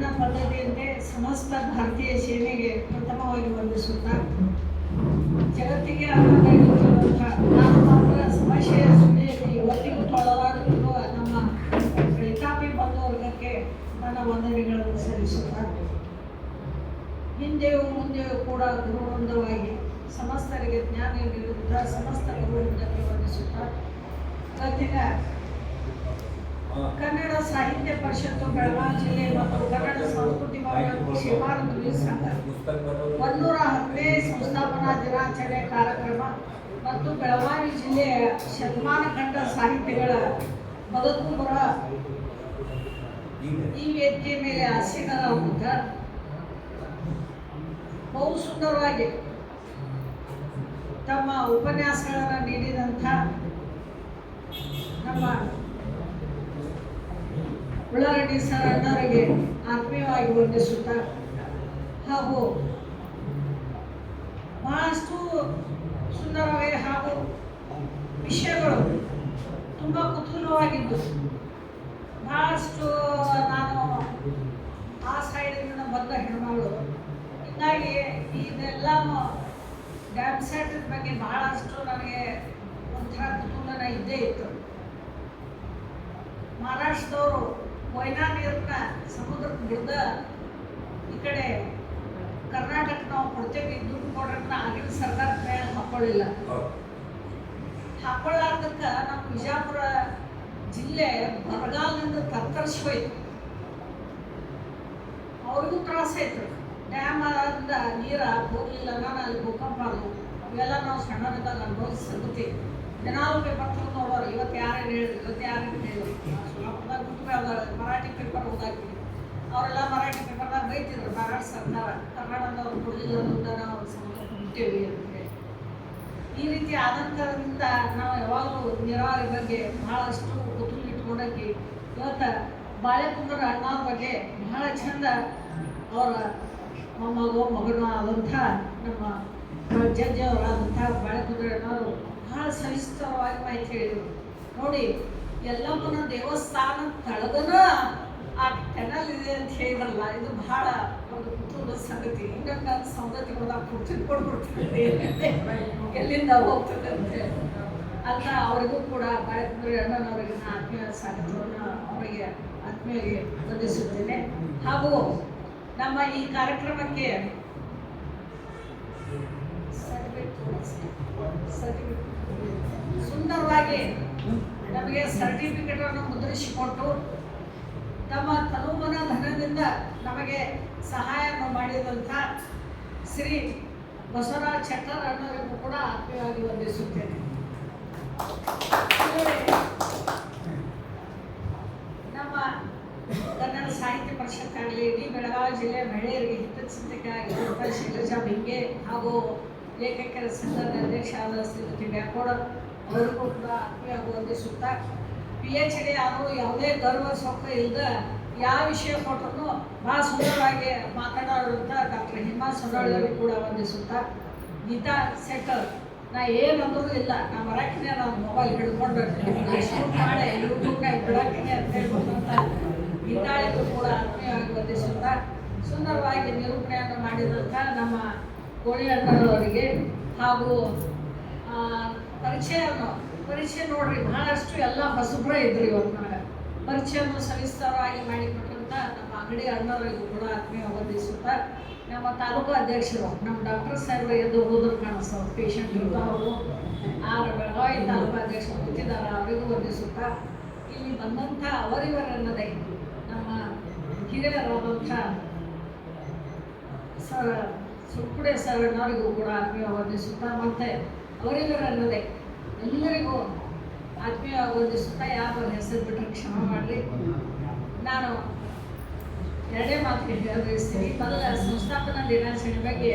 ನನ್ನ ಪದ್ಧತಿಯಂತೆ ಸಮಸ್ತ ಭಾರತೀಯ ಸೇನೆಗೆ ಪ್ರಥಮವಾಗಿ ವಂದಿಸುತ್ತಾ ಜಗತ್ತಿಗೆ ನಾನು ಮಾತ್ರ ಸಮಸ್ಯೆಯ ಸುಳಿಯಲ್ಲಿ ಇವತ್ತಿಗೂ ತೊಳಲಾಗುತ್ತಿರುವ ನಮ್ಮ ರೈತಾಪಿ ಬಂಧು ವರ್ಗಕ್ಕೆ ನನ್ನ ವಂದನೆಗಳನ್ನು ಸಲ್ಲಿಸುತ್ತಾ. ಹಿಂದೆಯೂ ಮುಂದೆಯೂ ಕೂಡ ಗುರುವೃಂದವಾಗಿ ಸಮಸ್ತರಿಗೆ ಜ್ಞಾನ ನೀಡುತ್ತಾ, ಸಮಸ್ತ ಗುರುವೃಂದಕ್ಕೆ ವಂದಿಸುತ್ತಾ ಇವತ್ತಿನ ಕನ್ನಡ ಸಾಹಿತ್ಯ ಪರಿಷತ್ತು ಬೆಳಗಾವಿ ಜಿಲ್ಲೆ ಮತ್ತು ಕನ್ನಡ ಸಂಸ್ಕೃತಿ ಸಂಘ. ಒನ್ನೂರ ಹತ್ತನೇ ಸಂಸ್ಥಾಪನಾ ದಿನಾಚರಣೆ ಕಾರ್ಯಕ್ರಮ ಮತ್ತು ಬೆಳಗಾವಿ ಜಿಲ್ಲೆಯ ಶತಮಾನ ಕಂಡ ಸಾಹಿತ್ಯಗಳ ಬದುಕುಂಬರ ಈ ವೇದಿಕೆ ಮೇಲೆ ಆಸೀನರಾಗುತ್ತ ಬಹು ಸುಂದರವಾಗಿ ತಮ್ಮ ಉಪನ್ಯಾಸಗಳನ್ನು ನೀಡಿದಂಥ ನಮ್ಮ ಉಳ್ಳಾಗಡ್ಡಿ ಸರ್ ಅಣ್ಣವರಿಗೆ ಆತ್ಮೀಯವಾಗಿ ವಂದಿಸುತ್ತಾ ಹಾಗೂ ಬಹಳಷ್ಟು ಸುಂದರವಾಗಿ ಹಾಗೂ ವಿಷಯಗಳು ತುಂಬ ಕುತೂಹಲವಾಗಿದ್ದು, ಬಹಳಷ್ಟು ನಾನು ಆ ಸೈಡಿನಿಂದ ಬಂದ ಹೆಣ್ಮಗಳು, ಹೀಗಾಗಿ ಇದೆಲ್ಲ ಡ್ಯಾಮ್ ಸೆಟ್ ಬಗ್ಗೆ ಬಹಳಷ್ಟು ನನಗೆ ಒಂಥರ ಕುತೂಹಲನ ಇದ್ದೇ ಇತ್ತು. ಮಹಾರಾಷ್ಟ್ರದವರು ಕೊಯ್ನಾ ನೀರನ್ನ ಸಮುದ್ರಕ್ಕೆ ಬಿಡ್ದ ಈ ಕಡೆ ಕರ್ನಾಟಕ ನಾವು ಕೊಡ್ತೇವೆ ದುಡ್ಡು ಕೊಡ್ರನ್ನ ಆಗಿನ ಸರ್ಕಾರ ಕೈ ಹಾಕೊಳ್ಳಿಲ್ಲ. ಹಾಕೊಳ್ಳಾರ್ದಕ್ಕ ನಮ್ಮ ವಿಜಾಪುರ ಜಿಲ್ಲೆ ಬರಗಾಲದಿಂದ ತತ್ತರಿಸಿ ಹೋಯ್ತು ಅವ್ರಿಗೂ ತ್ರಾಸ ಆಯ್ತು ಡ್ಯಾಮ್ ಆದ ನೀರ ಹೋಗ್ಲಿಲ್ಲ ನಾನು ಅಲ್ಲಿ ಭೂಕಂಪ ಅದು ಅವೆಲ್ಲ ನಾವು ಸಣ್ಣದಾಗ ಅನುಭವಿಸಿ ಸಂಗತಿ. ದಿನಾಲು ಪೇಪರ್ ನೋಡೋರು ಇವತ್ತು ಯಾರು ಹೇಳಿದ್ರು ಇವತ್ತು ಯಾರು ಹೇಳಿದ್ರು? ಮರಾಠಿ ಪೇಪರ್ ಓದಾಕಿ ಅವರೆಲ್ಲ ಮರಾಠಿ ಪೇಪರ್ನಾಗ ಬೈತಿದ್ರು ಮರಾಠ ಸರ್ಕಾರ ಕನ್ನಡದವ್ರು ಕೊಡಲಿಲ್ಲ ಅಂತ ನಾವು ಅಂತ ಹೇಳಿ. ಈ ರೀತಿ ಆದಂತರದಿಂದ ನಾವು ಯಾವಾಗಲೂ ನೀರಾವರಿ ಬಗ್ಗೆ ಬಹಳಷ್ಟು ಗೊತ್ತು ಇಟ್ಕೊಂಡಾಕಿ ಇವತ್ತು ಬಾಳೆಕುಂದ್ರ ಅಣ್ಣವ್ರ ಬಗ್ಗೆ ಬಹಳ ಚಂದ ಅವರ ಮೊಮ್ಮಗು, ಮಗನ ಆದಂಥ ನಮ್ಮ ಜಡ್ಜ್ ಅವರಾದಂಥ ಬಾಳೆಕುಂದರ ಅಣ್ಣವರು ಬಹಳ ಸವಿಸ್ತರವಾಗಿ ಮಾಹಿತಿ ಹೇಳಿದರು. ನೋಡಿ ಎಲ್ಲಮ್ಮನ ದೇವಸ್ಥಾನ ತಳಗನ ಆ ಕೆನಲ್ ಇದೆ ಅಂತ ಹೇಳಿದ್ರಲ್ಲ, ಇದು ಬಹಳ ಒಂದು ಕುತೂಹಲ ಸಂಗತಿ. ಹಿಂಗಂಗ ಸಂಗತಿಗಳದಾಗ ಕುರ್ಚಿನ ಕೊಡ್ಬಿಡ್ತಾರೆ ಎಲ್ಲಿಂದ ಹೋಗ್ತದೆ ಅಂತ ಅವರಿಗೂ ಕೂಡ ಬಾಳೆಕುಂದ್ರಿ ಅಣ್ಣನವರಿಗೆ ನಾನು ಆತ್ಮೀಯ ಸ್ವಾಗತವನ್ನು ಅವರಿಗೆ ಆತ್ಮೀಯ ವಂದಿಸುತ್ತೇನೆ ಹಾಗೂ ನಮ್ಮ ಈ ಕಾರ್ಯಕ್ರಮಕ್ಕೆ ಸುಂದರವಾಗಿ ನಮಗೆ ಸರ್ಟಿಫಿಕೇಟ್ ಅನ್ನು ಮುದ್ರಿಸಿಕೊಟ್ಟು ತಮ್ಮ ತನುಮನ ಧನದಿಂದ ನಮಗೆ ಸಹಾಯವನ್ನು ಮಾಡಿದಂಥ ಶ್ರೀ ಬಸವರಾಜ್ ಶೆಟ್ಟರ್ ಅನ್ನೋರಿಗೂ ಕೂಡ ಆತ್ಮೀಯವಾಗಿ ವಂದಿಸುತ್ತೇನೆ. ನಮ್ಮ ಕನ್ನಡ ಸಾಹಿತ್ಯ ಪರಿಷತ್ ಆಗಲಿ ಇಡೀ ಬೆಳಗಾವಿ ಜಿಲ್ಲೆ ಮಹಿಳೆಯರಿಗೆ ಹಿತಚಿಂತಕರಾಗಿರುವಂಥ ಶೈಲಜಾ ಬಿಂಗೆ ಹಾಗೂ ಲೇಖಕರ ಸಂಘದ ಅಧ್ಯಕ್ಷ ಆದ ಶ್ರೀಮತಿ ಬ್ಯಾಕೋಡ ಅವರಿಗೂ ಕೂಡ ಆತ್ಮೀಯವಾಗಿ ವಂದಿಸುತ್ತಾ ಪಿ ಎಚ್ ಡಿ ಆದರೂ ಯಾವುದೇ ಗರ್ವ, ಸೊಕ್ಕ ಇಲ್ಲದ ಯಾವ ವಿಷಯ ಕೊಟ್ಟರು ಭಾಳ ಸುಂದರವಾಗಿ ಮಾತನಾಡುವಂಥ ಡಾಕ್ಟರ್ ಹಿಮಾ ಸೊನ್ನಾಳಿಯವರು ಕೂಡ ವಂದಿಸುತ್ತಾ ಗೀತಾ ಸೆಟ್ಟರ್ ನಾ ಏನಂದ್ರೂ ಇಲ್ಲ. ನಾ ಮರಾಠಿನೇ ನಾನು ಮೊಬೈಲ್ ಹಿಡ್ಕೊಂಡು ನಾಳೆ ಯೂಟ್ಯೂಬ್ನಾಗ ಅಂತ ಹೇಳ್ಕೊಂಡಂತ ಗೀತಾಳಿಗೂ ಕೂಡ ಆತ್ಮೀಯವಾಗಿ ವಂದಿಸುತ್ತಾ ಸುಂದರವಾಗಿ ನಿರೂಪಣೆಯನ್ನು ಮಾಡಿದಂಥ ನಮ್ಮ ಕೋಳಿ ಅಣ್ಣನವರಿಗೆ ಹಾಗೂ ಆ, ಪರಿಚಯವನ್ನು ಪರಿಚಯ ನೋಡ್ರಿ ಬಹಳಷ್ಟು ಎಲ್ಲ ಹೊಸಬ್ರ ಇದ್ರಿ ಇವತ್ತು ನನಗೆ ಪರಿಚಯವನ್ನು ಸವಿಸ್ತಾರವಾಗಿ ಮಾಡಿಕೊಟ್ಟಂತ ನಮ್ಮ ಅಂಗಡಿ ಅಣ್ಣವರಿಗೂ ಕೂಡ ಆತ್ಮೀಯ ವಂದಿಸುತ್ತಾ ನಮ್ಮ ತಾಲೂಕು ಅಧ್ಯಕ್ಷರು ನಮ್ಮ ಡಾಕ್ಟರ್ ಸಾಹೇಬ್ರು ಎದ್ದು ಹೋದ್ರು ಕಾಣಿಸ್ತಾವ ಪೇಷಂಟ್ ಅವರು. ಆರು ಬೆಳಗಾವಿ ತಾಲೂಕು ಅಧ್ಯಕ್ಷರು ಕೂತಿದ್ದಾರೆ ಅವರಿಗೂ ವಂದಿಸುತ್ತಾ. ಇಲ್ಲಿ ಬಂದಂಥ ಅವರಿವರನ್ನದೇ ನಮ್ಮ ಹಿರಿಯರಾದಂಥ ಸರ್ ಸುಕ್ಕುಡೆ ಸರ್ ಅನ್ನೋರಿಗೂ ಕೂಡ ಆತ್ಮೀಯ ವಂದಿಸುತ್ತಾ. ಮತ್ತೆ ಅವರಿವರನ್ನದೇ ಎಲ್ಲರಿಗೂ ಆತ್ಮೀಯ ವಂದಿಸುತ್ತಾ ಯಾರು ಹೆಸರು ಬಿಟ್ಟರೆ ಕ್ಷಮ ಮಾಡಲಿ. ನಾನು ಎರಡೇ ಮಾತು ಹೇಳಬಯಸ್ತೀನಿ ಮೊದಲ ಸಂಸ್ಥಾಪನಾ ದಿನಾಚರಣೆ ಬಗ್ಗೆ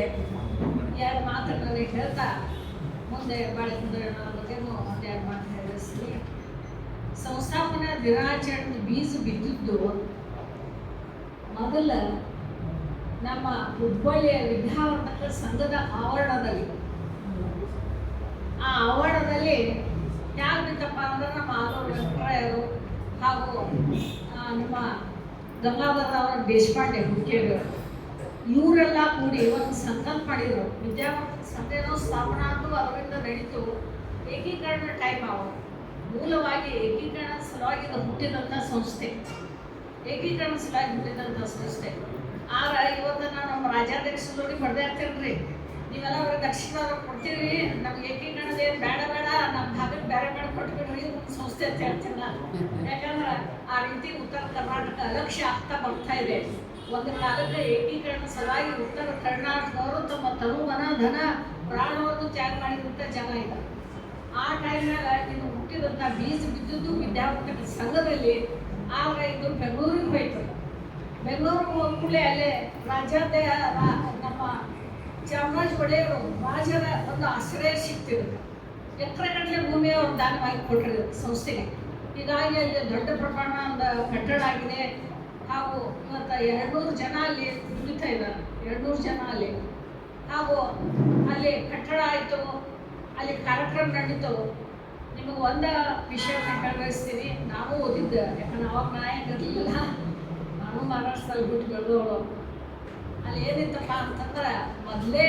ಎರಡು ಮಾತುಗಳಲ್ಲಿ ಹೇಳ್ತಾ ಮುಂದೆ ಬಾಳೆಕುಂದರ ಬಗ್ಗೆನೂ ಒಂದೆರಡು ಮಾತು ಹೇಳಬಯಸ್ತೀನಿ ಸಂಸ್ಥಾಪನಾ ದಿನಾಚರಣೆ ಬೀಜ ಬಿದ್ದಿದ್ದು ಮೊದಲ ನಮ್ಮ ಹುಬ್ಬಳ್ಳಿಯ ವಿದ್ಯಾವರ್ಧಕ ಸಂಘದ ಆವರಣದಲ್ಲಿ. ಆ ಆವರಣದಲ್ಲಿ ಯಾರು ಬಿತ್ತಪ್ಪ ಅಂದ್ರೆ ನಮ್ಮ ಆಲೂರು ವೆಂಕಟರಾಯರು ಹಾಗೂ ನಮ್ಮ ನಮ್ಮ ಅವರ ದೇಶಪಾಂಡೆ ಹುಡುಕಿಯರು ಇವರೆಲ್ಲ ಕೂಡಿ ಒಂದು ಸಂಕಲ್ಪ ಮಾಡಿದರು. ವಿದ್ಯಾವಂತ ಸಂತೆನೋ ಸ್ಥಾಪನಾ ಆದ್ದು ಅದರಿಂದ ನಡೀತು. ಏಕೀಕರಣ ಟೈಮ್ ಅವ. ಮೂಲವಾಗಿ ಏಕೀಕರಣ ಸಲುವಾಗಿ ಹುಟ್ಟಿದಂಥ ಸಂಸ್ಥೆ. ಏಕೀಕರಣ ಸಲುವಾಗಿ ಹುಟ್ಟಿದಂಥ ಸಂಸ್ಥೆ. ಆದ್ರೆ ಇವತ್ತನ್ನು ನಮ್ಮ ರಾಜ್ಯಾಧ್ಯಕ್ಷರು ನೋಡಿ ಬಡ್ದೇ ಇರ್ತೀರಿ ನೀವೆಲ್ಲ ಅವ್ರ ದಕ್ಷಿಣ ಕೊಡ್ತೀರಿ. ನಮ್ಗೆ ಏಕೀಕರಣದ ಏನು ಬೇಡ ಬೇಡ. ನಮ್ಮ ಭಾಗಕ್ಕೆ ಬೇರೆ ಬೇಡ ಕೊಟ್ಬಿಡ್ರಿ ಒಂದು ಸಂಸ್ಥೆ ಅಂತ ಹೇಳ್ತೀನಿ ನಾನು ಯಾಕಂದ್ರೆ ಆ ರೀತಿ ಉತ್ತರ ಕರ್ನಾಟಕ ಅಲಕ್ಷ್ಯ ಆಗ್ತಾ ಬರ್ತಾ ಇದೆ. ಒಂದು ಕಾಲಕ್ಕೆ ಏಕೀಕರಣ ಸಲುವಾಗಿ ಉತ್ತರ ಕರ್ನಾಟಕದವರು ತಮ್ಮ ತನು ಮನ, ಧನ, ಪ್ರಾಣವನ್ನು ತ್ಯಾಗ ಮಾಡಿದಂಥ ಜನ ಇದೆ ಆ ಟೈಮ್ನಾಗ ಇನ್ನು ಹುಟ್ಟಿದಂಥ ಬೀಜ ಬಿದ್ದಿದ್ದು ವಿದ್ಯಾರ್ಥಿ ಸಂಘದಲ್ಲಿ ಆಗ ಇದು ಬೆಂಗಳೂರಿಗೆ ಹೋಯ್ತು. ಬೆಂಗಳೂರಿಗೆ ಹೋದ ಕೂಡಲೇ ಅಲ್ಲೇ ರಾಜ್ಯಾದ್ಯ ನಮ್ಮ ಚಾಮರಾಜ ಒಡೆಯರು ರಾಜರ ಒಂದು ಆಶ್ರಯ ಎಕರೆ ಎಕರೆಗಟ್ಟಲೆ ಭೂಮಿಯ ಅವ್ರು ದಾನವಾಗಿ ಕೊಟ್ಟರು ಸಂಸ್ಥೆಗೆ. ಹೀಗಾಗಿ ಅಲ್ಲಿ ದೊಡ್ಡ ಪ್ರಮಾಣದ ಕಟ್ಟಡ ಆಗಿದೆ. ಹಾಗೂ ಇವತ್ತು ಎರಡ್ನೂರು ಜನ ಅಲ್ಲಿ ದುಡಿತಾ ಇದ್ದಾರೆ. ಎರಡ್ನೂರು ಜನ ಅಲ್ಲಿ. ಹಾಗೂ ಅಲ್ಲಿ ಕಟ್ಟಡ ಆಯಿತು, ಅಲ್ಲಿ ಕಾರ್ಯಕ್ರಮ ನಡೀತು. ನಿಮಗೆ ಒಂದ ವಿಷಯವನ್ನು ಹೇಳಬಯಸ್ತೀನಿ ನಾವು ಓದಿದ್ದೆ, ಯಾಕಂದ್ರೆ ಅವಾಗ ನಾ ಇರಲಿಲ್ಲ ನಾನು ಮಹಾರಾಷ್ಟ್ರದಲ್ಲಿ ಬಿಟ್ಟು ಬೆಳೆದವಳು ಅಲ್ಲಿ ಏನಿತ್ತಪ್ಪ ಅಂತಂದ್ರೆ ಮೊದಲೇ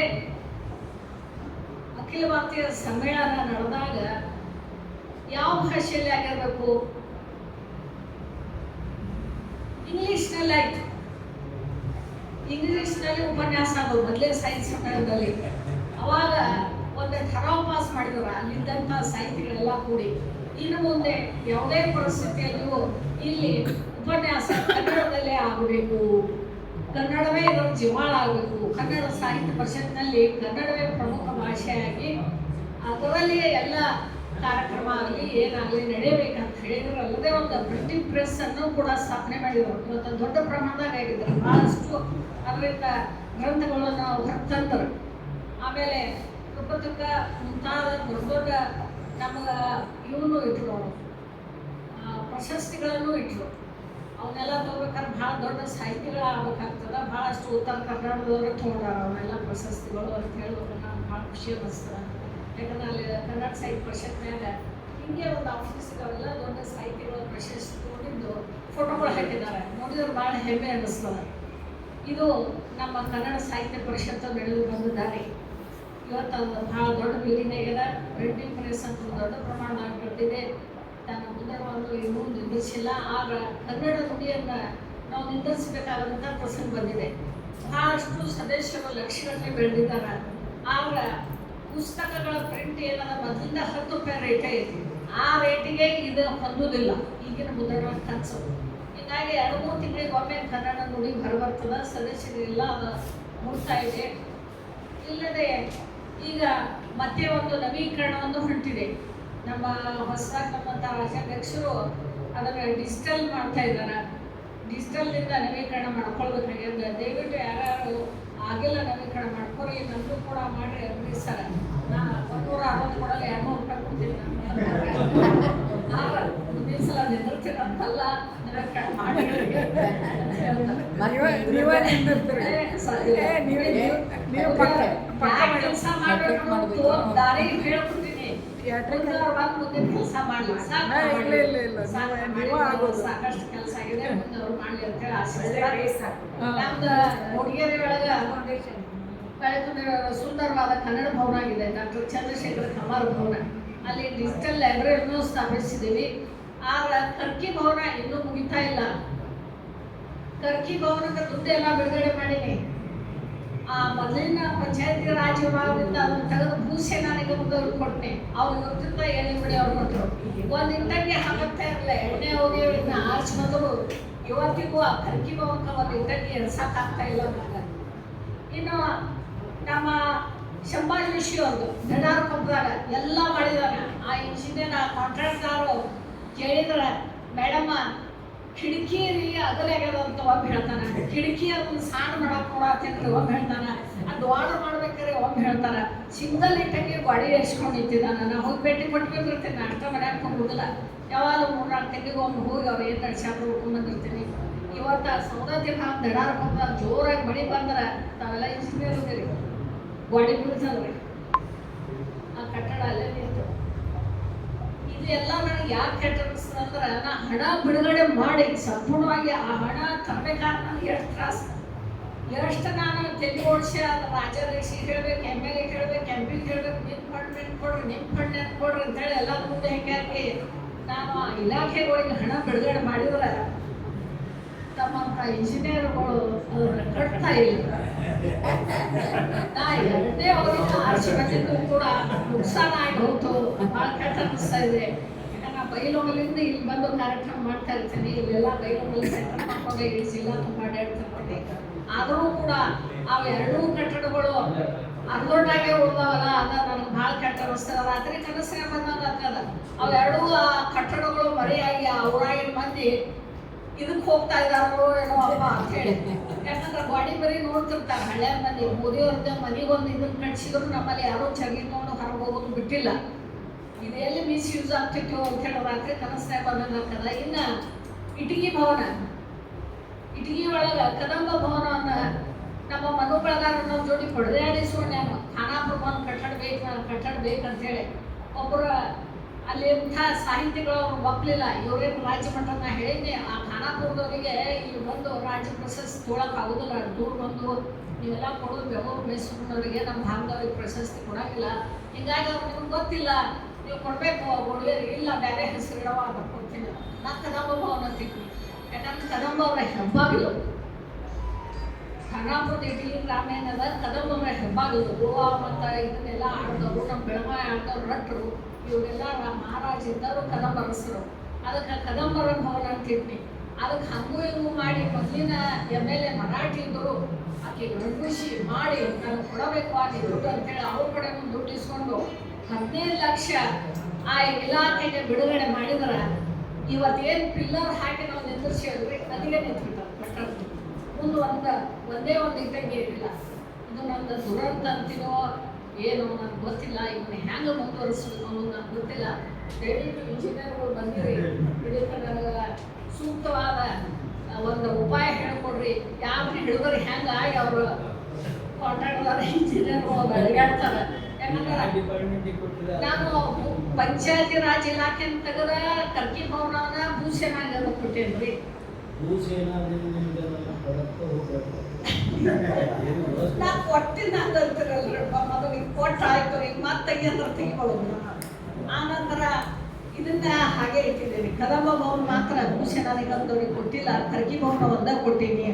ಅಖಿಲ ಭಾರತೀಯ ಸಮ್ಮೇಳನ ನಡೆದಾಗ ಯಾವ ಭಾಷೆಯಲ್ಲಿ ಆಗಿರ್ಬೇಕು? ಇಂಗ್ಲಿಷ್ನಲ್ಲಿ ಆಯ್ತು. ಇಂಗ್ಲಿಷ್ನಲ್ಲಿ ಉಪನ್ಯಾಸ ಆಗೋದು, ಮೊದಲೇ ಸೈನ್ಸ್ ಸಮ್ಮೇಳನದಲ್ಲಿ ಅವಾಗ ಒಂದು ಠರಾವ್ ಪಾಸ್ ಮಾಡಿದ್ರು ಅಲ್ಲಿದ್ದಂಥ ಸಾಹಿತಿಗಳೆಲ್ಲ ಕೂಡಿ. ಇನ್ನು ಮುಂದೆ ಯಾವುದೇ ಪರಿಸ್ಥಿತಿಯಲ್ಲಿಯೂ ಇಲ್ಲಿ ಉಪನ್ಯಾಸ ಕನ್ನಡದಲ್ಲೇ ಆಗಬೇಕು. ಕನ್ನಡವೇ ಇದರ ಜೀವಾಳ ಆಗಬೇಕು. ಕನ್ನಡ ಸಾಹಿತ್ಯ ಪರಿಷತ್ನಲ್ಲಿ ಕನ್ನಡವೇ ಪ್ರಮುಖ ಭಾಷೆಯಾಗಿ ಅದರಲ್ಲಿ ಎಲ್ಲ ಕಾರ್ಯಕ್ರಮ ಆಗಲಿ ಏನಾಗಲಿ ನಡೆಯಬೇಕಂತ ಹೇಳಿದ್ರು. ಅಲ್ಲದೆ ಒಂದು ಪ್ರಿಂಟಿಂಗ್ ಪ್ರೆಸ್ ಅನ್ನು ಕೂಡ ಸ್ಥಾಪನೆ ಮಾಡಿದರು. ಇವತ್ತು ದೊಡ್ಡ ಪ್ರಮಾಣದಾಗ ಆಗಿದ್ರು ಬಹಳಷ್ಟು ಅದರಿಂದ ಗ್ರಂಥಗಳನ್ನು ಹೊರತಂದರು ಆಮೇಲೆ ಕೃಪತಕ್ಕ ಮುಂತಾದ ದೊಡ್ಡ ದೊಡ್ಡ ನಮಗೆ ಇವನು ಇಟ್ಟರು ಪ್ರಶಸ್ತಿಗಳನ್ನು ಇಟ್ರು. ಅವನ್ನೆಲ್ಲ ತಗೋಬೇಕಾದ್ರೆ ಭಾಳ ದೊಡ್ಡ ಸಾಹಿತಿಗಳು ಆಗ್ಬೇಕಾಗ್ತದ, ಭಾಳಷ್ಟು ಉತ್ತರ ಕರ್ನಾಟಕದವರು ತೊಗೊಂಡಾರ ಅವನ್ನೆಲ್ಲ ಪ್ರಶಸ್ತಿಗಳು ಅಂತ ಹೇಳಿದ್ರೆ ನಾನು ಭಾಳ ಖುಷಿ ಅನಿಸ್ತದೆ ಯಾಕಂದ್ರೆ ಅಲ್ಲಿ ಕನ್ನಡ ಸಾಹಿತ್ಯ ಪರಿಷತ್ನ್ಯಾಗ ಹಿಂಗೆ ಒಂದು ಆಫೀಸ್ ಇದಾವೆಲ್ಲ ದೊಡ್ಡ ಸಾಹಿತಿಗಳು ಪ್ರಶಸ್ತಿ ತಗೊಂಡಿದ್ದು ಫೋಟೋಗಳು ಹಾಕಿದ್ದಾರೆ. ನೋಡಿದ್ರೆ ಭಾಳ ಹೆಮ್ಮೆ ಅನ್ನಿಸ್ತದೆ. ಇದು ನಮ್ಮ ಕನ್ನಡ ಸಾಹಿತ್ಯ ಪರಿಷತ್ತು ಬೆಳೆದು ಬಂದ ದಾರಿ. ಇವತ್ತು ಭಾಳ ದೊಡ್ಡ ಬಿಲ್ಡಿಂಗ್ ಆಗಿದೆ. ಪ್ರಿಂಟಿಂಗ್ ಪ್ರೆಸ್ ಅಂತ ದೊಡ್ಡ ಪ್ರಮಾಣದಾಗ ಮುಂದೆ ಒಂದು ಇನ್ನೂ ನಿರ್ಮಿಸಿಲ್ಲ ಆಗ ಕನ್ನಡ ನುಡಿಯನ್ನು ನಾವು ನಿಂದಿಸಬೇಕಾದಂಥ ಪ್ರಸಂಗ ಬಂದಿದೆ. ಬಹಳಷ್ಟು ಸದಸ್ಯರು ಲಕ್ಷಗಟ್ಟಲೆ ಬೆಳೆದಿದ್ದಾರೆ. ಆಗ ಪುಸ್ತಕಗಳ ಪ್ರಿಂಟ್ ಏನದ ಮೊದಲಿಂದ ಹತ್ತು ರೂಪಾಯಿ ರೇಟೇ ಐತಿ ಆ ರೇಟಿಗೆ ಇದು ಹೊಂದುವುದಿಲ್ಲ ಈಗಿನ ಮುದ್ರಣ ಖರ್ಚು ಹೀಗಾಗಿ ಎರಡು, ಮೂರು ತಿಂಗಳಿಗೆ ಒಮ್ಮೆ ಕನ್ನಡ ನುಡಿ ಹೊರಬರ್ತದ ಸದಸ್ಯರಿಲ್ಲ ಅದು ಮುಡ್ತಾ ಇದೆ. ಇಲ್ಲದೆ ಈಗ ಮತ್ತೆ ಒಂದು ನವೀಕರಣವನ್ನು ಹೊಂಟಿದೆ ನಮ್ಮ ಹೊಸ ನಮ್ಮಂಥ ರಾಜ್ಯಾಧ್ಯಕ್ಷರು ಅದನ್ನು ಡಿಜಿಟಲ್ ಮಾಡ್ತಾ ಇದ್ದಾರೆ. ಡಿಜಿಟಲ್ನಿಂದ ನವೀಕರಣ ಮಾಡ್ಕೊಳ್ಬೇಕಾಗ್ಯದ ದಯವಿಟ್ಟು ಯಾರ್ಯಾರು ಆಗಿಲ್ಲ ನವೀಕರಣ ಮಾಡ್ಕೊರಿ ನಮಗೂ ಕೂಡ ಮಾಡಿ ಅಗ್ರಿ ಸರ್. ನಾನು ಒಂದೂರ ಅರವತ್ತು ಕೊಡಲ್ಲ ಎರಡ್ನೂರು ಊಟ ಕೊಡ್ತೀನಿ ಮುಂದಿನ ಸಲ ನಿಂದಿರ್ತೀನಿ ಅಂತಲ್ಲ ನವೀಕರಣ ಮಾಡಿ. ಕೆಲಸ ದಾರಿ ಹೇಳ್ಕೊಡ್ತೀನಿ ಇಲ್ಲ, ಇಲ್ಲ, ಇಲ್ಲ. ನೀವು- ನೀವು ಆಗೋದು. ಸಾಕಷ್ಟು ಕೆಲಸ ಆಗಿದೆ. ಮುಂದೆ ಅವ್ರು ಮಾಡ್ಲಿ ಅಂತ ಹೇಳಿ ಆಶಿಸ್ತಾರೆ ಹಾ. ನಮ್ದು ಮೂಡಿಗೆರೆ ಒಳಗ ಬೆಳಗ್ಗೆ ಸುಂದರವಾದ ಕನ್ನಡ ಭವನ ಆಗಿದೆ. ಡಾಕ್ಟರ್ ಚಂದ್ರಶೇಖರ್ ಕಮಾರ್ ಭವನ. ಅಲ್ಲಿ ಡಿಜಿಟಲ್ ಲೈಬ್ರರಿನೂ ಸ್ಥಾಪಿಸಿದ್ದೀವಿ. ಆಗ ಕರ್ಕಿ ಭವನ ಇನ್ನೂ ಮುಗಿತಾ ಇಲ್ಲ. ಕರ್ಕಿ ಭವನದ ದುಡ್ಡೆಲ್ಲ ಬಿಡುಗಡೆ ಮಾಡೀನಿ. ಆ ಮೊದಲಿನ ಪಂಚಾಯತಿ ರಾಜ್ಯವಾಗಿದ್ದ ವಿಭಾಗದಿಂದ ಅದನ್ನು ತೆಗೆದು ನನಗೆ ನಿಗಮದವ್ರು ಕೊಟ್ಟೆ. ಅವ್ರು ಇರ್ತಿದ್ದ ಎಣ್ಣೆ ಬಿಡಿ ಅವ್ರು ಕೊಟ್ಟರು ಒಂದು ಇಂಟಕ್ಕೆ ಹಾಕುತ್ತಾ ಇರಲಿಲ್ಲ ಎಣ್ಣೆ ಹೋಗಿ ಇದನ್ನ ಆರ್ಚ್ ಮೊದಲು ಇವತ್ತಿಗೂ ಆ ಕರ್ಕಿ ಭವನಕ್ಕೆ ಒಂದು ಇಂಟಂಗೆ ಎರ್ಸಕ್ಕಾಗ್ತಾ ಇಲ್ಲ ಇನ್ನು ನಮ್ಮ ಶಂಭಾಜಿ ಋಷಿ ಒಂದು ದಡಾರ್ ಕೊಬ್ಬರ ಎಲ್ಲ ಮಾಡಿದಾರೆ ಆ ಇಂಜಿನಿಯರ್ ಆ ಕಾಂಟ್ರಾಕ್ಟ್ದಾರು ಕೇಳಿದ್ರೆ, ಮೇಡಮ್ಮ ರೀ ಅಗಲಾಗ್ಯದ ಅಂತ ಒಬ್ಬ ಹೇಳ್ತಾನೆ. ಕಿಡಕಿ ಅದನ್ನ ಸಾಣ್ ಮಾಡಕ್ ನೋಡಾತಿಂದ್ರೆ ಒಬ್ಬ ಹೇಳ್ತಾನೆ. ಅದು ಆರ್ಡರ್ ಮಾಡ್ಬೇಕಾದ್ರೆ ಒಬ್ಬ ಹೇಳ್ತಾರ ಸಿಂಗಲ್ ಇಟ್ಟಂಗೆ ಗಾಡಿ ಎಸ್ಕೊಂಡು ನಿಂತಿದ್ದಾನ. ನಾ ಹೋಗಿ ಭೇಟಿ ಕೊಟ್ಟು ಬಂದಿರ್ತೀನಿ. ನಾಷ್ಟ ಮನ್ಯಾಗ ಹೋಗಲ್ಲ ಯಾವಾಗ ಮೂರ್ನಾಲ್ಕು ತಿಂಗಳಿಗೆ ಒಮ್ಮೆ ಹೋಗಿ ಅವ್ರು ಏನು ನಡ್ಸ್ಯಾದ್ರು ಹುಡ್ಕೊಂಡ್ ಇವತ್ತು ಆ ಸೌದತ್ತಿ ಭಾಗ ದಡಾರ ಬಂದ್ರೆ ಜೋರಾಗಿ ಬಡಿ ಬಂದ್ರೆ ತಾವೆಲ್ಲ ಇಷ್ಟೇ ಗಾಡಿ ಬೀಳ್ತದ್ರಿ ಆ ಕಟ್ಟಡ ಅಲ್ಲೇ ನಿಂತು ಇದೆಲ್ಲ ನನಗೆ ಯಾಕೆ ಕೆಟ್ಟ ಅಂದ್ರೆ ನಾ ಹಣ ಬಿಡುಗಡೆ ಮಾಡಿ ಸಂಪೂರ್ಣವಾಗಿ ಆ ಹಣ ತರಬೇಕಾದ್ರೆ ನನಗೆ ಎಷ್ಟು ತ್ರಾಸ. ಎಷ್ಟು ನಾನು ತೆಗೆ ಓಡಿಸಿ ಅದು ರಾಜರೇಶಿ ಹೇಳ್ಬೇಕು ಎಂ ಎಲ್ ಎ ಹೇಳ್ಬೇಕು ಎಂ ಪಿ ಹೇಳ್ಬೇಕು ನಿಮ್ಮ ಫಂಡ್ ಕೊಡ್ರಿ ನಿಮ್ಮ ಫಂಡ್ ಕೊಡ್ರಿ ಅಂತೇಳಿ ಎಲ್ಲ ಮುಂದೆ ಹೆಂಗೆ ಹಾಕಿ ನಾನು ಆ ಇಲಾಖೆಗಳಿಗೆ ಹಣ ಬಿಡುಗಡೆ ಮಾಡಿದ್ರೆ ತಮ್ಮಂಥ ಇಂಜಿನಿಯರ್ಗಳು ಅದನ್ನು ಕಟ್ತಾ ಇಲ್ಲ. ಎರಡನೇ ಅವಧಿಗೆ ಆರಿಸಿ ಕೂಡ ನುಕ್ಸಾನ ಆಗಿ ಹೋಯ್ತು ಭಾಳ ಕೆಟ್ಟ ಅನಿಸ್ತಾ ಇದೆ ಯಾಕಂದ್ರೆ ಬೈಲೋಗಲಿಂದ ಇಲ್ಲಿ ಬಂದು ಕಾರ್ಯಕ್ರಮ ಮಾಡ್ತಾ ಇರ್ತೀನಿ ಇಲ್ಲೆಲ್ಲ ಬೈಲೊಂಗಲ್ ಸೆಂಟರ್ ಮಾಡ್ಕೊಂಡು ತುಂಬ ಅಡ್ಡಾಡ್ತಿರ್ತೀನಿ ಆದರೂ ಕೂಡ ಅವು ಎರಡೂ ಕಟ್ಟಡಗಳು ಅರ್ಧೊಟ್ಟಾಗೆ ಉಳ್ದಾವಲ್ಲ ಅದ ನನಗೆ ಭಾಳ ಕೆಟ್ಟ ಅನಿಸ್ತದ ರಾತ್ರಿ ಕನಸಿನ ಬಂದಂಗೆ ಆಗ್ತದ ಅವೆರಡೂ ಆ ಕಟ್ಟಡಗಳು ಮರೆಯಾಗಿ ಆ ಊರಾಗಿನ ಮಂದಿ ಇದಕ್ಕೆ ಹೋಗ್ತಾ ಇದಾರೋ ಏನೋ ಅಪ್ಪ ಅಂತ ಹೇಳಿ. ಯಾಕಂದ್ರೆ ಬಾಡಿ ಬರೀ ನೋಡ್ತಿರ್ತಾರೆ. ಹಳೆ ಮಂದಿ ಮೋದಿಯವ್ರದ್ದು ಮನೆಗೊಂದು ಇದನ್ನ ಕಟ್ಸಿದ್ರು ನಮ್ಮಲ್ಲಿ ಯಾರೋ ಚಗಿ ತೊಗೊಂಡು ಹೊರಗೆ ಹೋಗೋದು ಬಿಟ್ಟಿಲ್ಲ. ಇದೆಲ್ಲ ಮಿಸ್ ಯೂಸ್ ಆಗ್ತಿತ್ತು ಅಂತ ಹೇಳಿ ರಾತ್ರಿ ಕನಸ್ನೇ ಬಂದಂಗೆ ಆಗ್ತದ. ಇನ್ನ ಇಟಗಿ ಭವನ, ಇಟಗಿ ಒಳಗೆ ಕದಂಬ ಭವನವನ್ನ ನಮ್ಮ ಮನು ಬಳಗಾರ ಜೋಡಿ ನಾನು ಖಾನಾಪುರ ಭವನ ಕಟ್ಟಡ ಬೇಕು ಕಟ್ಟಡ ಬೇಕಂತ ಹೇಳಿ ಒಬ್ಬರ ಅಲ್ಲಿ ಇಂಥ ಸಾಹಿತಿಗಳು ಅವ್ರು ಒಪ್ಪಲಿಲ್ಲ ಇವ್ರೇನು ರಾಜ್ಯ ಮಟ್ಟನ ಹೇಳಿದ್ದೆ ಆ ಖಾನಾಪುರದವರಿಗೆ ಇಲ್ಲಿ ಬಂದು ರಾಜ್ಯ ಪ್ರಶಸ್ತಿ ತೊಗೊಳಕ್ ಆಗುದಿಲ್ಲ. ದೂರ ಬಂದು ನೀವೆಲ್ಲ ಕೊಡೋದು ಬೆಂಗಳೂರು ಮೈಸೂರಿನವರಿಗೆ ನಮ್ಮ ಭಾಗದವ್ರಿಗೆ ಪ್ರಶಸ್ತಿ ಕೊಡಂಗಿಲ್ಲ. ಹಿಂಗಾಗಿ ಅವ್ರು ನಿಮ್ಗೆ ಗೊತ್ತಿಲ್ಲ. ನೀವು ಕೊಡಬೇಕು ಒಳ್ಳೆಯರು ಇಲ್ಲ ಬೇರೆ ಹೆಸರು ಇಡವ ಅಂತ ಕೊಡ್ತೀನಿ. ನಾ ಕದಂಬ ಅಂತೀನಿ ಯಾಕಂದ್ರೆ ಕದಂಬ ಅವರ ಹೆಬ್ಬಾಗಿಲು. ಖಾನಾಪುರದ ಇಟಲಿ ಗ್ರಾಮ ಏನದ ಕದಂಬರ ಹೆಬ್ಬಾಗಿಲು. ಗೋವಾ ಮತ್ತು ಇದನ್ನೆಲ್ಲ ರಟ್ಟರು ಇವರೆಲ್ಲ ಮಹಾರಾಜ ಇದ್ದವರು ಕದಂಬರಸರು. ಅದಕ್ಕೆ ಕದಂಬರ ಭವನ ಅಂತಿದ್ವಿ ಅದಕ್ಕೆ ಹಂಗೂ ಹಿಂಗೂ ಮಾಡಿ ಮೊದಲಿನ ಎಂ ಎಲ್ ಎ ಮರಾಠಿ ಇದ್ದರು ಆಕೆ ಗಂಡುಸಿ ಮಾಡಿ ನನಗೆ ಕೊಡಬೇಕು ಆಗಿ ದುಡ್ಡು ಅಂತೇಳಿ ಅವ್ರ ಕಡೆ ದುಡ್ಡು ಇಸ್ಕೊಂಡು ಹದಿನೈದು ಲಕ್ಷ ಆ ಇಲಾಖೆಗೆ ಬಿಡುಗಡೆ ಮಾಡಿದ್ರೆ. ಇವತ್ತೇನು ಪಿಲ್ಲರ್ ಹಾಕಿ ನಾವು ನಿಂದಿರ್ಸಿದ್ರಿ ನದಿಗೆ ನಿಂತ್ಬಿಟ್ಟಾರೆ ಕಟ್ಟಡ ಮುಂದೆ ಒಂದು, ಒಂದೇ ಒಂದು ಇದ್ದಂಗೆ ಇರಲಿಲ್ಲ. ಇದು ನಂದು ದುರಂತ ಅಂತೀನೋ ಏನು ನನಗೆ ಗೊತ್ತಿಲ್ಲ ಇವನ್ನ ಹೆಂಗೆ ಮುಂದುವರಿಸ್ಬೇಕು ಅನ್ನೋದು ನನಗೆ ಗೊತ್ತಿಲ್ಲ. ದಯವಿಟ್ಟು ಇಂಜಿನಿಯರ್ಗಳು ಬಂದಿರಿ. ಇದಕ್ಕೆ ನನಗೆ ಸೂಕ್ತವಾದ ಒಂದು ಉಪಾಯ ಹೇಳ್ಕೊಡ್ರಿ. ಯಾವ ಹಿಡಿದ್ರೆ ಹೆಂಗೆ ಆಗಿ ಅವರು ಕಾಂಟ್ರಾಕ್ಟರ್ ಇಂಜಿನಿಯರ್ಗಳು ಬೆಳಗಾಡ್ತಾರೆ ನಾನು ಪಂಚಾಯತಿ ರಾಜ್ ಇಲಾಖೆ ತೆಗೆದ ಕರ್ಕಿ ಭವನವನ್ನ ಭೂಸೇನಾಗ ಕೊಟ್ಟೇನ್ರಿ. ನಾ ಕೊಟ್ಟಿನ ಅಂತಿರಲ್ರಪ್ಪ ಮೊದಲಿಗೆ ಕೊಟ್ಟು ಆಯ್ತು ಈಗ ಮತ್ತೆ ತೆಗಿಯಂದ್ರೆ ತೆಗಿಬೋದು ಆನಂತರ ಇದನ್ನ ಹಾಗೆ ಇಟ್ಟಿದ್ದೀನಿ. ಕದಂಬ ಭವನ್ ಮಾತ್ರ ಭೂಷಣನಿಗಂದವ್ರಿಗೆ ಕೊಟ್ಟಿಲ್ಲ. ಕರ್ಕಿ ಭವನ ಒಂದ ಕೊಟ್ಟೀನಿ.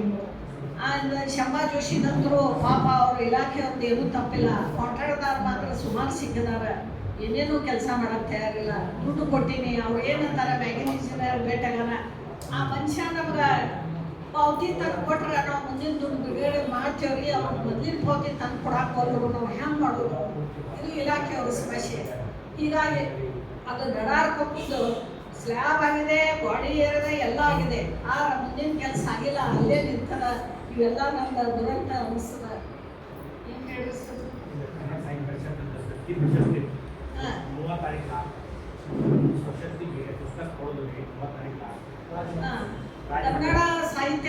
ಶಂಭಾ ಜೋಶಿದಂತರು ಪಾಪ ಅವ್ರ ಇಲಾಖೆ ಒಂದು ಏನೂ ತಪ್ಪಿಲ್ಲ. ಕಾಂಟ್ರಾಕ್ಟ್ದಾರ ಮಾತ್ರ ಸುಮಾರು ಸಿಕ್ಕಿದಾರ. ಏನೇನು ಕೆಲಸ ಮಾಡಕ್ ತಯಾರಿಲ್ಲ. ದುಡ್ಡು ಕೊಟ್ಟೀನಿ. ಅವ್ರು ಏನಂತಾರ, ಮ್ಯಾಗಿನ ಇಂಜಿನಿಯರ್ ಭೇಟಾಗನ ಆ ಮನುಷ್ಯ ನಮ್ಗೆ ಪಾವತಿ ತಂದು ಕೊಟ್ರೆ ನಾವು ಮುಂದಿನ ದುಡ್ಡು ಬಿಡುಗಡೆ ಮಾಡ್ತೇವ್ರಿ ಅವ್ರ ಮುಂದಿನ ಪಾವತಿ ತಂದು ಕೊಡಕ್ಕೆ ಹೋದ್ರು ನಾವು ಹೆಂಗೆ ಮಾಡೋದು? ಇದು ಇಲಾಖೆಯವ್ರ ಸಮಸ್ಯೆ. ಹೀಗಾಗಿ ಅದು ನಡಾರ್ಕೊಂಡು ಸ್ಲ್ಯಾಬ್ ಆಗಿದೆ ಬಾಡಿ ಏರಿದೆ ಎಲ್ಲ ಆಗಿದೆ. ಆ ಮುಂದಿನ ಕೆಲಸ ಆಗಿಲ್ಲ ಅಲ್ಲೇ ನಿಂತದ ಇವೆಲ್ಲ ನನ್ನ ದುರಂತ ಅನಿಸ್ತದ ಏನು. ಕನ್ನಡ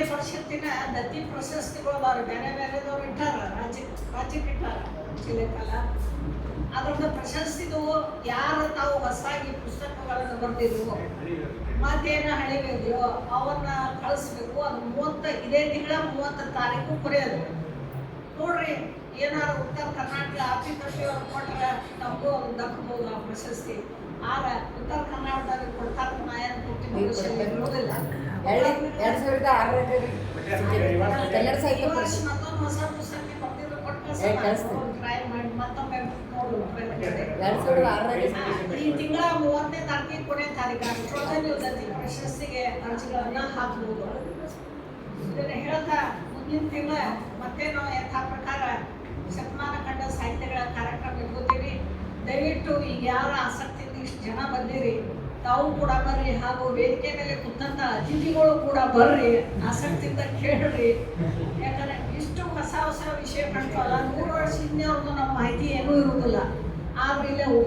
ಸಾಹಿತ್ಯ ಪರಿಷತ್ತಿನ ದತ್ತಿ ಪ್ರಶಸ್ತಿಗಳು ಅವರು ಬೇರೆ ಬೇರೆದವ್ರು ಇಟ್ಟಾರ, ರಾಜ್ಯ, ರಾಜ್ಯಕ್ಕೆ ಇಟ್ಟಾರ ಚಿಲೆಕಾಲ ಅದ್ರದ್ದು ಪ್ರಶಸ್ತಿದು ಯಾರು ತಾವು ಹೊಸದಾಗಿ ಪುಸ್ತಕಗಳನ್ನು ಬರೆದಿದ್ರು ಮಧ್ಯಾಹ್ನ ಹಳಿವಿದೆಯೋ ಅವನ್ನ ಕಳಿಸ್ಬೇಕು. ಅದು ಮೂವತ್ತ, ಇದೇ ತಿಂಗಳ ಮೂವತ್ತ ತಾರೀಕು ಕೊರೆಯೋದು. ನೋಡ್ರಿ, ಏನಾರು ಉತ್ತರ ಕರ್ನಾಟಕ ಆರ್ಥಿಕ ಕೊಟ್ಟರೆ ನಮಗೂ ಅದು ದಕ್ಕಬಹುದು ಆ ಪ್ರಶಸ್ತಿ. ಆದ್ರೆ ಉತ್ತರ ಕರ್ನಾಟಕದಾಗ ಕೊಡ್ತಾರೆ ನಾ ಏನು ಕೊಟ್ಟಿದ್ದು ಇರೋದಿಲ್ಲ ಎರಡು ಸಾವಿರದ ಆರರಲ್ಲಿ ಕನ್ನಡ ಸಾಹಿತ್ಯ ಪರಿಷತ್ ಎರಡು ಸಾವಿರದ ಆರರಲ್ಲಿ ಈ ತಿಂಗಳ ಮೂವತ್ತನೇ ತಾರೀಕಿಗೆ ಕೊನೆ ತಾರೀಕು ಪ್ರಶಸ್ತಿಗೆ ಅರ್ಜಿಗಳನ್ನ ಹಾಕ್ಬೋದು. ಇದನ್ನು ಹೇಳ್ತಾ ಮುಂದಿನ ತಿಂಗಳ ಮತ್ತೆ ನಾವು ಯಥಾ ಪ್ರಕಾರ ಶತಮಾನ ಕಂಡ ಸಾಹಿತ್ಯಗಳ ಕಾರ್ಯಕ್ರಮ ಇಟ್ಕೋತೀವಿ. ದಯವಿಟ್ಟು ಈಗ ಯಾರ ಆಸಕ್ತಿಯಿಂದ ಇಷ್ಟು ಜನ ಬಂದಿರಿ. ತಾವು ಕೂಡ ಬರ್ರಿ, ಹಾಗೂ ವೇದಿಕೆ ಮೇಲೆ ಕೂತಂತ ಅತಿಥಿಗಳು ಕೂಡ ಬರ್ರಿ, ಆಸಕ್ತಿಯಿಂದ ಕೇಳ್ರಿ. ಯಾಕಂದ್ರೆ ಇಷ್ಟು ಹೊಸ ಹೊಸ ವಿಷಯ ಕಾಣ್ತಾವಲ್ಲ ನೂರು ವರ್ಷ ನಮ್ಮ ಮಾಹಿತಿ ಏನೂ ಇರುವುದಿಲ್ಲ. ಆದ್ರೆ ಇಲ್ಲಿ ಅವ್ರು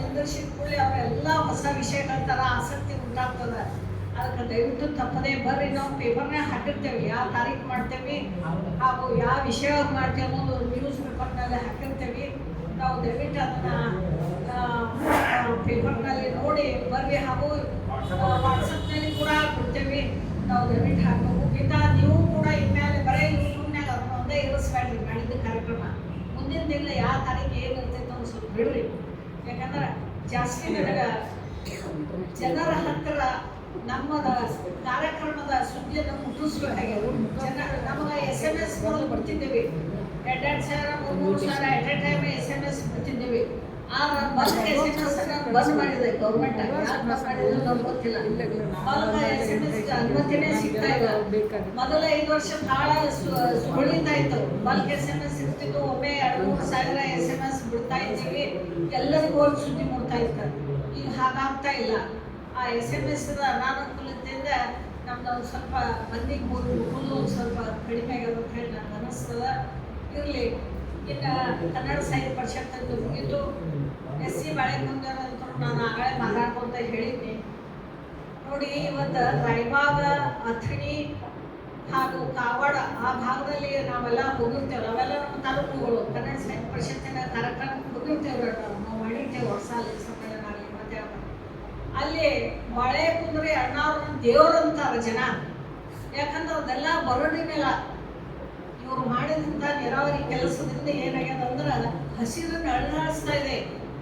ನಿಂದಿರ್ಸಿದ ಕೂಡಲೇ ಅವರೆಲ್ಲ ಹೊಸ ವಿಷಯಗಳ ತರ ಆಸಕ್ತಿ ಉಂಟಾಗ್ತದೆ. ಅದಕ್ಕೆ ದಯವಿಟ್ಟು ತಪ್ಪದೇ ಬರ್ರಿ, ನಾವು ಪೇಪರ್ನೇ ಹಾಕಿರ್ತೇವೆ, ಯಾವ ತಾರೀಕು ಮಾಡ್ತೇವೆ, ಹಾಗೂ ಯಾವ ವಿಷಯ ಮಾಡ್ತೇವೆ ಅನ್ನೋದು ನ್ಯೂಸ್ ಪೇಪರ್ನಲ್ಲಿ ಹಾಕಿರ್ತೇವೆ. ನಾವು ದಯವಿಟ್ಟು ಅದನ್ನ ಪೇಪರ್ನಲ್ಲಿ ನೋಡಿ, ಬರ್ರಿ. ಹಾಗೂ ವಾಟ್ಸಪ್ನಲ್ಲಿ ಕೂಡ ಕೊಡ್ತೇವೆ ನಾವು ದಯವಿಟ್ಟು ಹಾಕಬೇಕು. ಇಂಥ ನೀವು ಕೂಡ ಇನ್ಮೇಲೆ ಬರೀ ಯೂಟ್ಯೂಬ್ನಾಗ ಅದನ್ನ ಒಂದೇ ಇರಿಸ್ಬೇಡ್ರಿ. ಮಾಡಿದ್ದ ಕಾರ್ಯಕ್ರಮ. ಮುಂದಿನ ತಿಂಗಳು ಯಾವ ತಾರೀಕು ಏನು ಇರ್ತೈತೆ ಅಂತ ಸ್ವಲ್ಪ ಬಿಡ್ರಿ. ಯಾಕಂದ್ರೆ ಜಾಸ್ತಿ ನನಗೆ ಜನರ ಹತ್ತಿರ ನಮ್ಮದ ಕಾರ್ಯಕ್ರಮದ ಸುದ್ದಿಯನ್ನು ಮುಟ್ಟಿಸ್ಬೇಕಾಗಿ ನಮಗೆ ಎಸ್ ಎಂ ಎಸ್ ಮೊದಲು ಬರ್ತಿದ್ದೀವಿ ಎರಡೆರಡು ಸಾವಿರ ಮೂರು ಮೂರು ಸಾವಿರ at a time S M S ಬರ್ತಿದ್ದೇವೆ. ಬಂದ್ ಮಾಡಿದೆ ಗೌರ್ಮೆಂಟ್ ಗೊತ್ತಿಲ್ಲ. ಅನುಮತಿನೇ ಸಿಗ್ತಾ ಇಲ್ಲ. ಮೊದಲ ಐದು ವರ್ಷ ಬಹಳ ಸುಳಿತಾ ಇತ್ತು ಬಲ್ಕ್ ಎಸ್ ಎಂ ಎಸ್ ಇರ್ತಿತ್ತು. ಒಮ್ಮೆ ಎರಡು ಮೂರು ಸಾವಿರ ಎಸ್ ಎಂ ಎಸ್ ಬಿಡ್ತಾ ಇದ್ದೀವಿ. ಎಲ್ಲರಿಗೂ ಒಂದು ಸುದ್ದಿ ಇತ್ತು ಈಗ ಹಾಗಾಗ್ತಾ ಇಲ್ಲ. ಆ ಎಸ್ ಎಂ ಎಸ್ ಅನಾನುಕೂಲತೆಯಿಂದ ನಮ್ದು ಒಂದು ಸ್ವಲ್ಪ ಮಂದಿಗೆ ಮೂರು ಒಂದು ಸ್ವಲ್ಪ ಕಡಿಮೆ ಆಗ್ಯದ ಹೇಳಿ ನನಗೆ ಅನಿಸ್ತದ. ಇರಲಿ. ಇನ್ನು ಕನ್ನಡ ಸಾಹಿತ್ಯ ಪರಿಷತ್ ಅಂತ ಮುಗಿತು. ಎಸ್ ಸಿ ಬಾಳೆಕುಂದರಂತೂ ನಾನು ಆಗಲೇ ಮಾತಾಡ್ಕೊಂತ ಹೇಳಿದ್ನಿ. ನೋಡಿ, ಇವತ್ತು ರಾಯಬಾಗ, ಅಥಣಿ ಹಾಗೂ ಕಾವಾಡ ಆ ಭಾಗದಲ್ಲಿ ನಾವೆಲ್ಲ ಹೋಗಿರ್ತೇವೆ. ಅವೆಲ್ಲ ನಮ್ಮ ತಾಲೂಕುಗಳು. ಕನ್ನಡ ಸಾಹಿತ್ಯ ಪರಿಷತ್ತಿನ ಕಾರ್ಯಕ್ರಮಕ್ಕೆ ಹೋಗಿರ್ತೇವೆ ನಾವು. ಮಾಡಿರ್ತೇವೆ ಹೊಸ ಅಲ್ಲಿ ಸಮ್ಮೇಳನ ಮತ್ತೆ. ಅಲ್ಲಿ ಬಾಳೆ ಕುಂದ್ರೆ ಅಣ್ಣವ್ರನ್ನ ದೇವರಂತಾರ ಜನ. ಯಾಕಂದ್ರೆ ಅದೆಲ್ಲ ಬರಡಿ ನೆಲ ಇವರು ಮಾಡಿದಂಥ ನೀರಾವರಿ ಕೆಲಸದಿಂದ ಏನಾಗ್ಯದ ಅಂದ್ರೆ ಹಸಿರನ್ನು ಅಳ್ಳಾಡಿಸ್ತಾ ಇದೆ.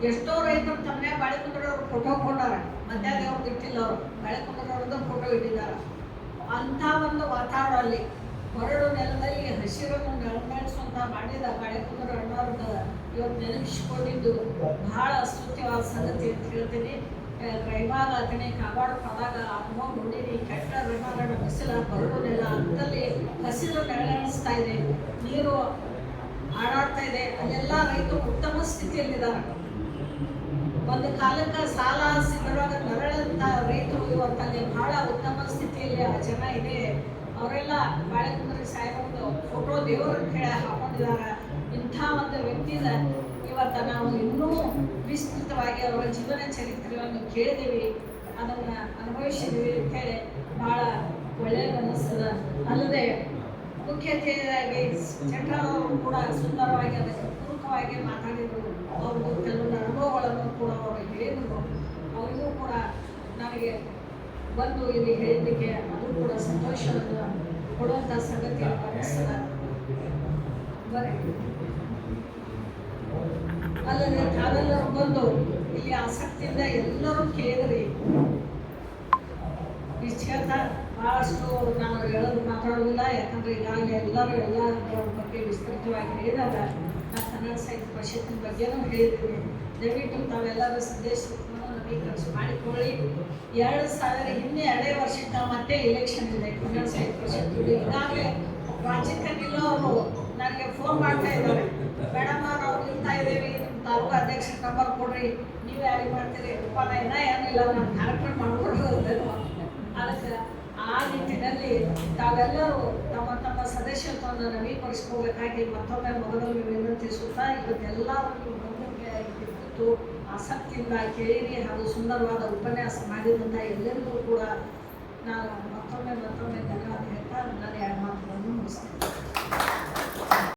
ಎಷ್ಟೋ ರೈತರು ತಮ್ಮನೆ ಬಾಳೆ ಕುಂದ್ರವ್ರು ಫೋಟೋ ಕೊಟ್ಟಾರ. ಮಧ್ಯಾಹ್ನ ಅವ್ರು ಇಟ್ಟಿಲ್ಲ ಅವರು. ಬಾಳೆ ಕುಂದ್ರವ್ರದ್ದು ಫೋಟೋ ಇಟ್ಟಿದ್ದಾರೆ. ಅಂಥ ಒಂದು ವಾತಾವರಣ ಅಲ್ಲಿ ಹೊರಡು ನೆಲದಲ್ಲಿ ಹಸಿರನ್ನು ನೆಲಮಾಡಿಸುವಂತ ಮಾಡಿದ ಬಾಳೆ ಕುಂದ್ರ ಅಣ್ಣವ್ರದ್ದು ಇವತ್ತು ನೆನಪಿಸ್ಕೊಂಡಿದ್ದು ಬಹಳ ಅಸ್ತುತ್ಯವಾದ ಸಂಗತಿ ಅಂತ ಹೇಳ್ತೀನಿ. ರೈಮಾಗ ಅದನ್ನೇ ಕಾಪಾಡು ಪದಾಗ ಅನುಭವ ನೋಡಿರಿ, ಕೆಟ್ಟ ರೈಮಾಗಣ ಬಿಸಿಲ ಬರುವುದಿಲ್ಲ. ಅಂತಲ್ಲಿ ಹಸಿರು ನೆರಳಿಸ್ತಾ ಇದೆ. ನೀರು ಹಾಡಾಡ್ತಾ ಇದೆ. ಅಲ್ಲೆಲ್ಲ ರೈತರು ಉತ್ತಮ ಸ್ಥಿತಿಯಲ್ಲಿದ್ದಾರೆ. ಒಂದು ಕಾಲಕ್ಕೆ ಸಾಲ ಸಿದ್ಧರಾಗ ನರಳಂತ ರೈತರು ಇವತ್ತಲ್ಲಿ ಬಹಳ ಉತ್ತಮ ಸ್ಥಿತಿಯಲ್ಲಿ ಆ ಜನ ಇದೆ. ಅವರೆಲ್ಲ ಬಾಳೆಕುಂದ್ರಿ ಸಾಹೇಬರದ್ದು ಫೋಟೋ ದೇವರು ಹೇಳಿ ಹಾಕೊಂಡಿದ್ದಾರೆ ಇಂಥ ಒಂದು ವ್ಯಕ್ತಿನ ಇವತ್ತ ನಾವು ಇನ್ನೂ ವಿಸ್ತೃತವಾಗಿ ಅವರ ಜೀವನ ಚರಿತ್ರೆಯನ್ನು ಕೇಳಿದೀವಿ ಅದನ್ನ ಅನುಭವಿಸಿದೀವಿ ಅಂತ ಹೇಳಿ ಬಹಳ ಒಳ್ಳೆಯದು ಅನ್ನಿಸ್ತದ ಅಲ್ಲದೆ ಮುಖ್ಯ ಅತಿಥಿಯಾಗಿ ಚಂದ್ರ ಕೂಡ ಸುಂದರವಾಗಿ ಅದಕ್ಕೆ ಪೂರಕವಾಗಿ ಮಾತಾಡಿದರು. ಅವ್ರದ್ದು ಕೆಲವೊಂದು ಅನುಭವಗಳನ್ನು ಕೂಡ ಅವರು ಹೇಳಿದ್ರು. ಅವರಿಗೂ ಕೂಡ ನನಗೆ ಬಂದು ಇಲ್ಲಿ ಹೇಳಿದ್ದಕ್ಕೆ ಅದು ಕೂಡ ಸಂತೋಷವನ್ನು ಕೊಡುವಂಥ ಸಂಗತಿ ಅನ್ನಿಸ್ತದ ಬರೀ ಅಲ್ಲದೆ ತಾವೆಲ್ಲರೂ ಬಂದು ಇಲ್ಲಿ ಆಸಕ್ತಿಯಿಂದ ಎಲ್ಲರೂ ಕೇಳಿದ್ರಿ. ಹೇಳ್ತಾ ಭಾಳಷ್ಟು ನಾನು ಹೇಳೋದು ಮಾತಾಡೋದಿಲ್ಲ, ಯಾಕಂದ್ರೆ ಈಗಾಗಲೇ ಎಲ್ಲರೂ ಎಲ್ಲ ಬಗ್ಗೆ ವಿಸ್ತೃತವಾಗಿ ಹೇಳಿದಾಗ ಕನ್ನಡ ಸಾಹಿತ್ಯ ಪರಿಷತ್ತಿನ ಬಗ್ಗೆನೂ ಹೇಳಿದ್ದೀವಿ ದಯವಿಟ್ಟು ತಾವೆಲ್ಲರೂ ಸಂದೇಶವನ್ನು ನವೀಕರಿಸಿ ಮಾಡಿಕೊಳ್ಳಿ. ಎರಡು ಸಾವಿರ ಹಿಂದೆ ಎರಡೇ ವರ್ಷಕ್ಕೆ ಮತ್ತೆ ಇಲೆಕ್ಷನ್ ಇದೆ. ಕನ್ನಡ ಸಾಹಿತ್ಯ ಪರಿಷತ್ತು ಈಗಾಗಲೇ ರಾಜ್ಯಕ್ಕೆ ನಿಲ್ಲೋರು ನನಗೆ ಫೋನ್ ಮಾಡ್ತಾ ಇದ್ದಾರೆ. ಮೇಡಮ್ ಅವರು ನಿಲ್ತಾ ಇದ್ದೀವಿ. ನಿಮ್ಮ ತಾಲೂಕು ಅಧ್ಯಕ್ಷರ ನಂಬರ್ ಕೊಡ್ರಿ. ನೀವು ಯಾರಿಗೆ ಮಾಡ್ತೀರಿ? ಅಪ್ಪ ನಾ ಏನಿಲ್ಲ. ನಾನು ಕಾರ್ಯಕ್ರಮ ಮಾಡ್ಕೊಡೋದು ಅದಕ್ಕೆ ಆ ನಿಟ್ಟಿನಲ್ಲಿ ತಾವೆಲ್ಲರೂ ತಮ್ಮ ತಮ್ಮ ಸದಸ್ಯತ್ವವನ್ನು ನವೀಕರಿಸ್ಕೋಬೇಕಾಗಿ ಮತ್ತೊಮ್ಮೆ ಮೊದಲಲ್ಲಿ ವಿನಂತಿಸುತ್ತಾ ಇವತ್ತೆಲ್ಲವನ್ನು ಗಮನಕ್ಕೆ ಕುರಿತು ಆಸಕ್ತಿಯಿಂದ ಕೇಳಿರಿ ಹಾಗೂ ಸುಂದರವಾದ ಉಪನ್ಯಾಸ ಮಾಡಿದಂಥ ಎಲ್ಲರಿಗೂ ಕೂಡ ನಾನು ಮತ್ತೊಮ್ಮೆ ಮತ್ತೊಮ್ಮೆ ಧನ್ಯವಾದ ಹೇಳ್ತಾ, ನನ್ನ ಮಾತುಗಳನ್ನು ಮುಗಿಸ್ತೇನೆ.